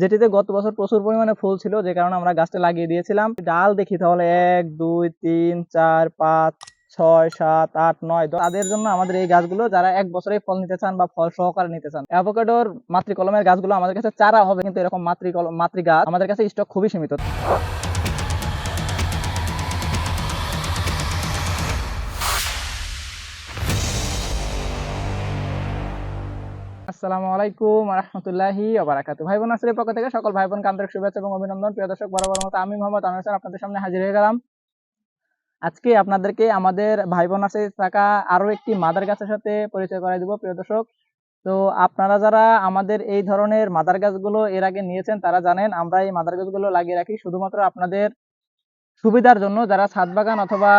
যেটিতে গত বছর প্রচুর পরিমাণে ফুল ছিল, যে কারণে আমরা গাছটা লাগিয়ে দিয়েছিলাম ডাল দেখি তাহলে এক, দুই, তিন, চার, পাঁচ, ছয়, সাত, আট, নয়। তাদের জন্য আমাদের এই গাছগুলো, যারা এক বছরে ফল নিতে চান বা ফল সহকারে নিতে চান, অ্যাভোকাডোর মাতৃকলমের গাছগুলো আমাদের কাছে চারা হবে, কিন্তু এরকম মাতৃকল মাতৃ গাছ আমাদের কাছে স্টক খুবই সীমিত আসসালামু আলাইকুম রহমতুল্লাহি ওবারাকাতু ভাই বোন আসলে পক্ষ থেকে সকল ভাই বোন আন্তরিক শুভেচ্ছা এবং অভিনন্দন। প্রিয় দর্শক, বরাবর মতো আমি মোহাম্মদ আনোয়ার হোসেন আপনাদের সামনে হাজির হয়ে গেলাম। আজকে আপনাদেরকে আমাদের ভাই বোন আছে থাকা আরও একটি মাদার গাছের সাথে পরিচয় করাই দিব, প্রিয় দর্শক। তো আপনারা যারা আমাদের এই ধরনের মাদার গাছগুলো এর আগে নিয়েছেন, তারা জানেন আমরা এই মাদার গাছগুলো লাগিয়ে রাখি শুধুমাত্র আপনাদের সুবিধার জন্য। যারা ছাদ বাগান অথবা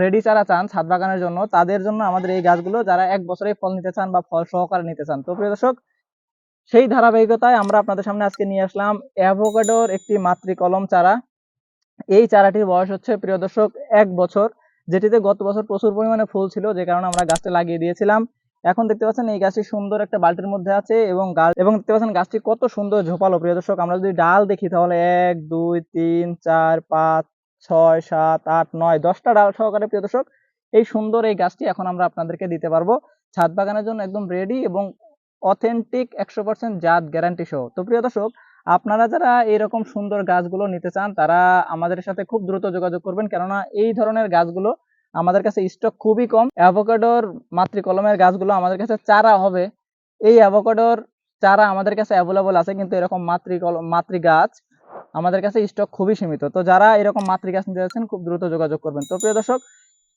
রেডি চারা চান ছাদ বাগানের জন্য, তাদের জন্য আমাদের এই গাছগুলো যারা এক বছরে ফল নিতে চান বা ফল সহকারে নিতে চান। তো প্রিয় দর্শক, সেই ধারাবাহিকতায় আমরা আপনাদের সামনে আজকে নিয়ে আসলাম অ্যাভোকাডোর একটি মাতৃ কলম চারা। এই চারাটির বয়স হচ্ছে, প্রিয় দর্শক, এক বছর, যেটিতে গত বছর প্রচুর পরিমাণে ফুল ছিল, যে কারণে আমরা গাছটা লাগিয়ে দিয়েছিলাম। এখন দেখতে পাচ্ছেন এই গাছটি সুন্দর একটা বালতির মধ্যে আছে এবং গাছ, এবং দেখতে পাচ্ছেন গাছটি কত সুন্দর ঝোপালো। প্রিয় দর্শক, আমরা যদি ডাল দেখি তাহলে এক, দুই, তিন, চার, পাঁচ ছয়, সাত, আট, নয়, দশটা ডাল সহকারে, প্রিয় দর্শক, এই সুন্দর এই গাছটি এখন আমরা আপনাদেরকে দিতে পারব। ছাদ বাগানের জন্য একদম রেডি এবং অথেন্টিক একশো পার্সেন্ট জাত গ্যারান্টি সহ। তো প্রিয় দর্শক, আপনারা যারা এরকম সুন্দর গাছগুলো নিতে চান, তারা আমাদের সাথে খুব দ্রুত যোগাযোগ করবেন। কেননা এই ধরনের গাছগুলো আমাদের কাছে স্টক খুবই কম। অ্যাভোকাডোর মাতৃ কলমের গাছগুলো আমাদের কাছে চারা হবে। এই অ্যাভোকাডোর চারা আমাদের কাছে অ্যাভেলেবল আছে, কিন্তু এরকম মাতৃ কলম মাতৃ গাছ আমাদের কাছে স্টক খুবই সীমিত। তো যারা এরকম মাতৃ গাছ নিতে যাচ্ছেন, খুব দ্রুত যোগাযোগ করবেন। তো প্রিয় দর্শক,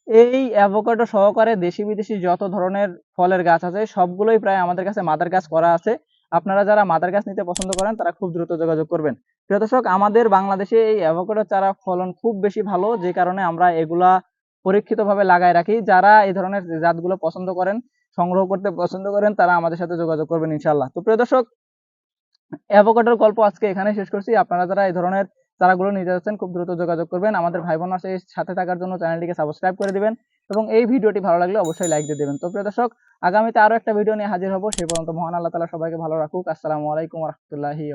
এই অ্যাভোকাডো সহকারে দেশি বিদেশি যত ধরনের ফলের গাছ আছে, সবগুলোই প্রায় আমাদের কাছে মাদার গাছ করা আছে। আপনারা যারা মাদার গাছ নিতে পছন্দ করেন, তারা খুব দ্রুত যোগাযোগ করবেন। প্রিয় দর্শক, আমাদের বাংলাদেশে এই অ্যাভোকাডো চারা ফলন খুব বেশি ভালো, যে কারণে আমরা এগুলা পরীক্ষিতভাবে লাগাই রাখি। যারা এই ধরনের জাতগুলো পছন্দ করেন, সংগ্রহ করতে পছন্দ করেন, তারা আমাদের সাথে যোগাযোগ করবেন ইনশাল্লাহ তো প্রিয় দর্শক অ্যাভোকাডোর গল্প আজকে এখানে শেষ করছি। আপনারা যারা এই ধরনের চারাগুলো নিতে যাচ্ছেন, খুব দ্রুত যোগাযোগ করবেন। আমাদের ভাই বোন আসে সাথে থাকার জন্য চ্যানেলটিকে সাবস্ক্রাইব করে দিবেন এবং এই ভিডিওটি ভালো লাগলে অবশ্যই লাইক দিয়ে দেবেন। তো প্রিয় দর্শক, আগামীতে আরও একটা ভিডিও নিয়ে হাজির হব। সেই পর্যন্ত মহান আল্লাহ তালা সবাইকে ভালো রাখুক। আসসালামু আলাইকুম রহমতুল্লাহি